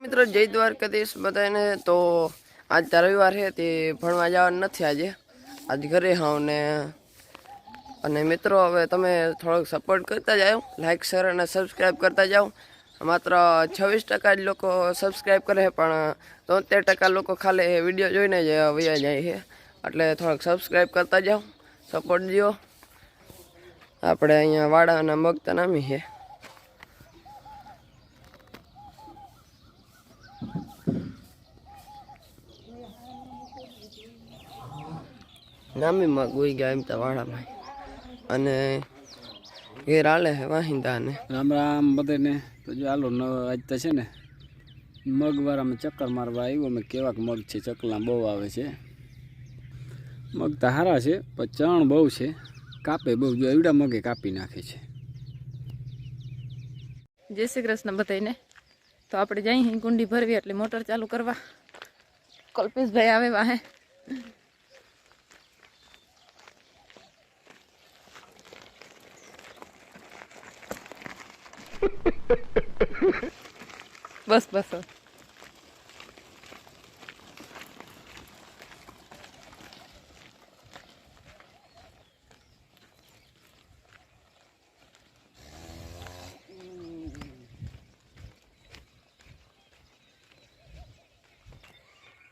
મિત્રો, જય દ્વારકાધીશ બધાને તો આજ રવિવાર છે, તે ભણવા જવાનું નથી આજે. આજ ઘરે હાવ ને. અને મિત્રો, હવે તમે થોડોક સપોર્ટ કરતા જાઓ લાઈક શેર અને સબસ્ક્રાઈબ કરતા જાઓ. માત્ર છવ્વીસ ટકા જ લોકો સબસ્ક્રાઈબ કરે છે, પણ તોતેર ટકા લોકો ખાલી વીડિયો જોઈને જ વયા જાય છે. એટલે થોડોક સબસ્ક્રાઈબ કરતા જાઓ સપોર્ટ દો આપણે અહીંયા વાડા અને મગતા નામી છે. નામી મગ ઉઈ ગયા એમ તો વાડામાં. અને ઘેર આલે હે વાહિંદા ને રામ રામ બધાને. તો જો આલો ન આજ તો છે ને મગવાળામાં ચક્કર મારવા આવ્યો. મેં કેવાક મગ છે ચકલા બહુ આવે છે. મગ તો સારા છે પણ ચણ બહુ છે. કાપે બહુ જો એવડા મગે કાપી નાખે છે. જય શ્રી કૃષ્ણ બધાને તો આપણે જઈ અહીં કુંડી ભરવી એટલે મોટર ચાલુ કરવા. કલ્પેશભાઈ આવે વાહે. બસ બસ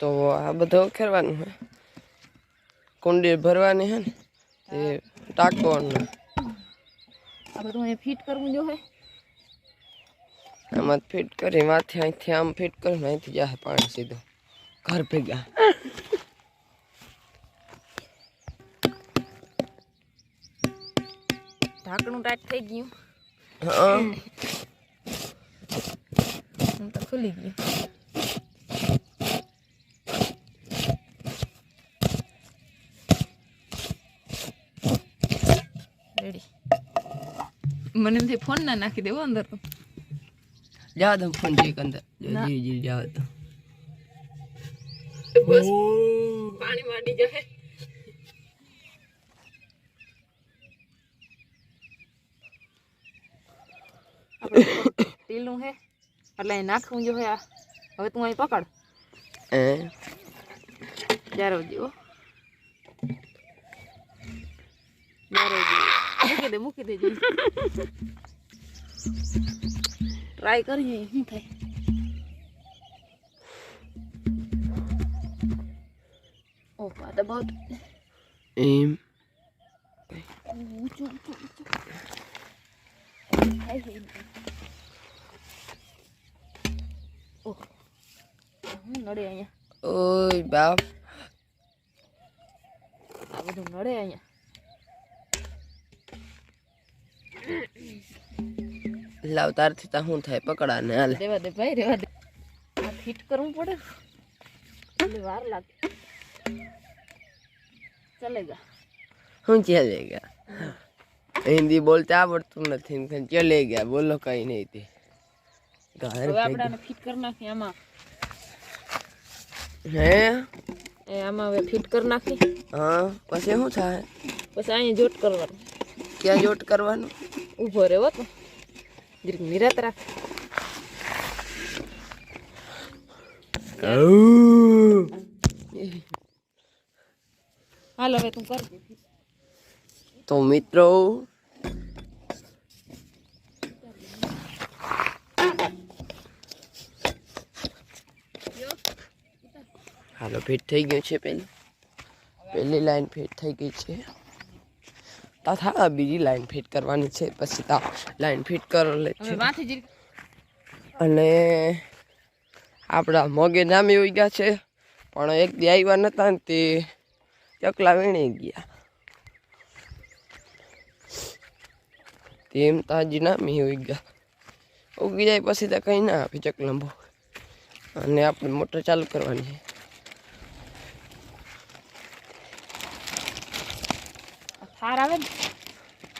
તો આ બધું ખેરવાનું છે કુંડી ભરવાની છે ને એ ટાંકવાનું આ બધું અહીંયા ફિટ કરવું જો હે આમાં ફિટ કરી માથે અહીંથી આમ ફિટ કરીને અહીંથી જાય પાણી સીધું. ઘર ભેગા. ઢાંકણું ટાઈટ થઈ ગયું. હા. તો ખુલી ગયું રેડી. મને એમ ફોન ના નાખી દેવો અંદર તો. જાવ તો ફોન ચેક અંદર. જી જી જાવ તો. બસ. પાણી માંડી જાય. આપણે ટીલું હે એટલે અહીં નાખવું જો હે આ. હવે તું અહીં પકડ. એ. જારો જીવો. જારો જીવો. મૂકી દે મૂકી દે જઈ ટ્રાય કરીએ શું થાય ઓહ આ તો બહુ એમ ઊંચું ઊંચું ઊંચું થાય છે એમ. ઓહ હું નડે અહીંયા ઓય બાપ આ બધું નડે અહીંયા લાવ તારથી તા શું થાય પકડા ને હાલ. રેવા દે ભાઈ રેવા દે. આ ફિટ કરવું પડે. વાર લાગે. ચલેગા હું ચલેગા હિન્દી બોલતા આવડતું નથી ચલે ગયા. બોલો કઈ નહીં તે. ઘર આપણે ફિટ કરી નાખી આમાં. હે? એ આમાં હવે ફિટ કરી નાખી હા પછી શું થાય? પછી અહીંયા જોટ કરવાનું. ક્યાં જોટ કરવાનું? ઊભો રહેવો તો. નિરાત રાખ હાલ હવે તું કરજે તો મિત્રો હાલો ફિટ થઈ ગયો છે પેલી પેલી લાઈન ફિટ થઈ ગઈ છે. તથા બીજી લાઈન ફિટ કરવાની છે. પછી તા લાઈન ફિટ કરે છે. અને આપણા મગે નામે ઉઈ ગયા છે. પણ એક દી આવ્યા નતા ને તે ચકલા વીણી ગયા. તેમ તાજી નામી ઉઈ ગયા. ઉગી જાય પછી તો કંઈ ના આપે ચકલા બહુ અને આપણે મોટર ચાલુ કરવાની છે. આ થાર આવે ને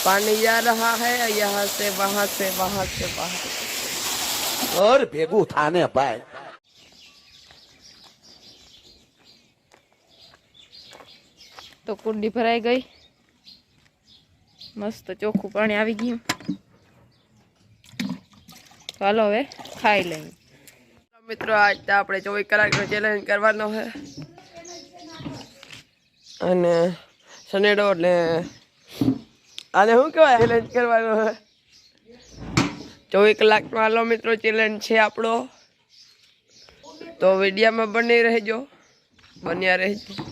पानी जा रहा है यहाँ से वहां से वहां से वहां और भेगू थाने भाई તો કુંડી ભરાઈ ગઈ મસ્ત ચોખ્ખું પાણી આવી ગયું તો હાલો હવે ખાઈ લઈએ મિત્રો આજ તો આપણે ચોવીસ કલાકનો ચેલેન્જ કરવાનો છે અને સનેડો ને આને શું કહેવાય? ચેલેન્જ કરવાનો ચોવીસ કલાકનો હાલો મિત્રો ચેલેન્જ છે આપણો. તો વિડીયામાં બની રહેજો. બન્યા રહેજો.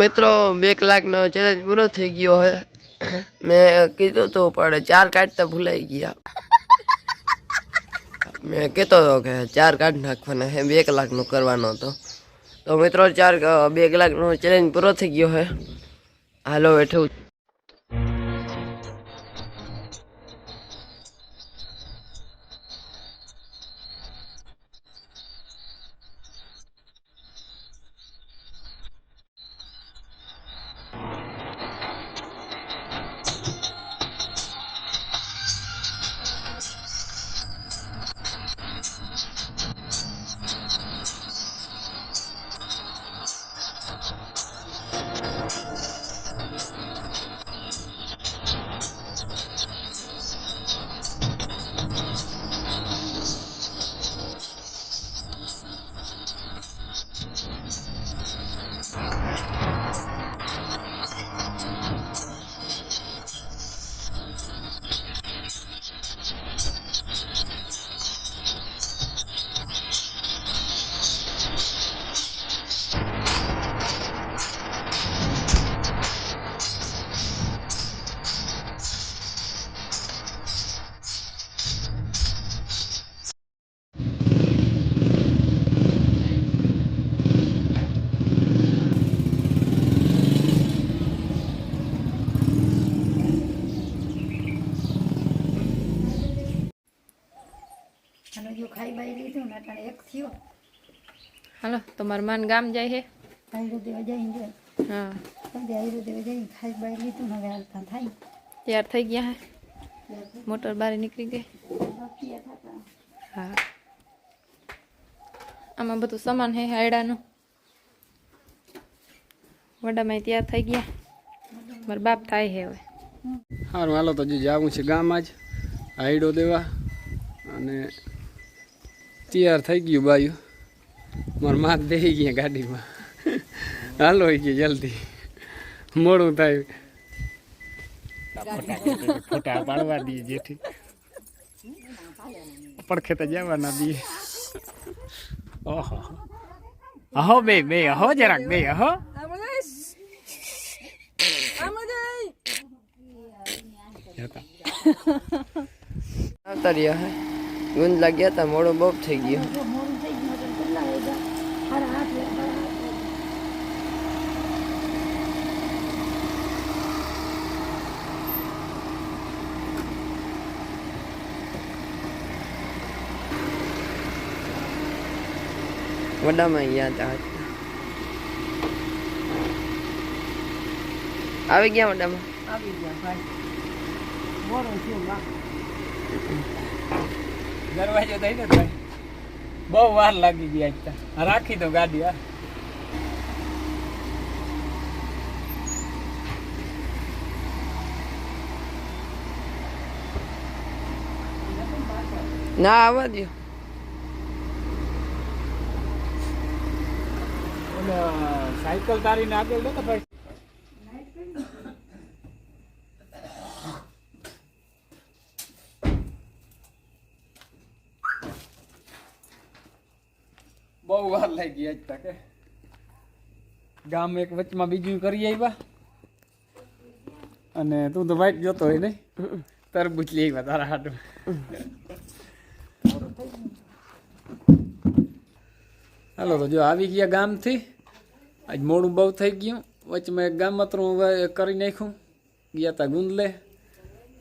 મિત્રો, બે કલાકનો ચેલેન્જ પૂરો થઈ ગયો હે. મેં કીધું તો, પણ ચાર કાઢતા ભૂલાઈ ગયા. મેં કહેતો હતો કે ચાર કાઢ નાખવાના હે, બે કલાકનો કરવાનો હતો. તો મિત્રો, ચાર બે કલાકનો ચેલેન્જ પૂરો થઈ ગયો હે. હાલો, બેઠું ને અટાણે એક થયો. હાલો તમારું માન ગામ જાય છે હાઈરો દેવા જઈને જો હા. સમજે હાઈરો દેવા જઈને ખાઈ બાઈ લીધું ને હવે હાલતા થાય. તૈયાર થઈ ગયા હે. મોટર બહાર નીકળી ગઈ. બાકી થતા હા. આમાં બધું સામાન હે હાયડાનું વડામાં તૈયાર થઈ ગયા. મારા બાપ થાય છે હવે. સારું હાલો તો જે જવું છે ગામમાં જ આઈડો દેવા અને તૈયાર થઈ ગયું બાયું. મારા માત બેસી ગયા ગાડીમાં. હાલો હોય ગયું જલ્દી. મોડું થાય. ફોટા પાડવા દઈએ જેથી. પડખે તો જવાના દઈએ. ઓહો. અહો બે બે અહો જરાક બે અહો. જતા. રહ્યા હે ગુંદ લાગ્યા હતા મોડું બહુ થઈ ગયું. વડામાં ગયા હતા આવી. ગયા વડામાં આવી ગયા ભાઈ. મોડું થયું દરવાજો દઈ ને ભાઈ બહુ વાર લાગી ગઈ આજ રાખી દો ગાડી હા. ના આવવા દો સાયકલ તારીને આગળ લે ભાઈ. બહુ વાર લાગી આજ તકે. ગામ એક વચમાં બીજું કરી આવ્યા અને તું તો વાઈટ જોતો હોય નહીં. તરબૂચ લઈ આવ્યા તારા હાટું. હાલો તો જો આવી ગયા ગામથી. આજ મોડું બહુ થઈ ગયું. વચમાં એક ગામ માત્ર કરી નાખ્યું. ગયા તા ગુંદલે.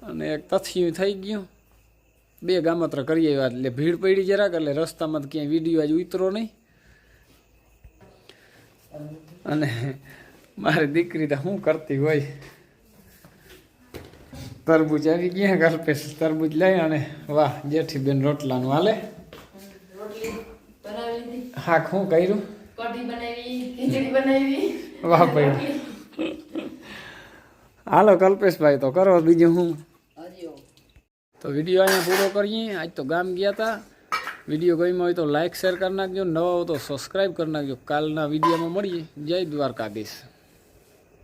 અને એક તથિયું થઈ ગયું. બે ગામત્ર કરી આવ્યા એટલે ભીડ પડી જરાક એટલે રસ્તામાં ક્યાંય વીડિયો આજ ઉતરો નહીં. અને મારી દીકરી તો શું કરતી હોય? તરબૂચ આવી ગયા કલ્પેશ તરબૂચ લઈ અને વાહ જેઠી બેન રોટલાનું હાલે. હા શું કર્યું? વાહ ભાઈ. હાલો કલ્પેશભાઈ તો કરો બીજું હું. તો વીડિયો અહીંયા પૂરો કરીએ. આજ તો ગામ ગયા હતા વીડિયો ગમ્યો હોય તો લાઇક શેર કરી નાખજો. નવા હો તો સબસ્ક્રાઈબ કરી નાખજો. કાલના વિડીયોમાં મળીએ. જય દ્વારકાધીશ.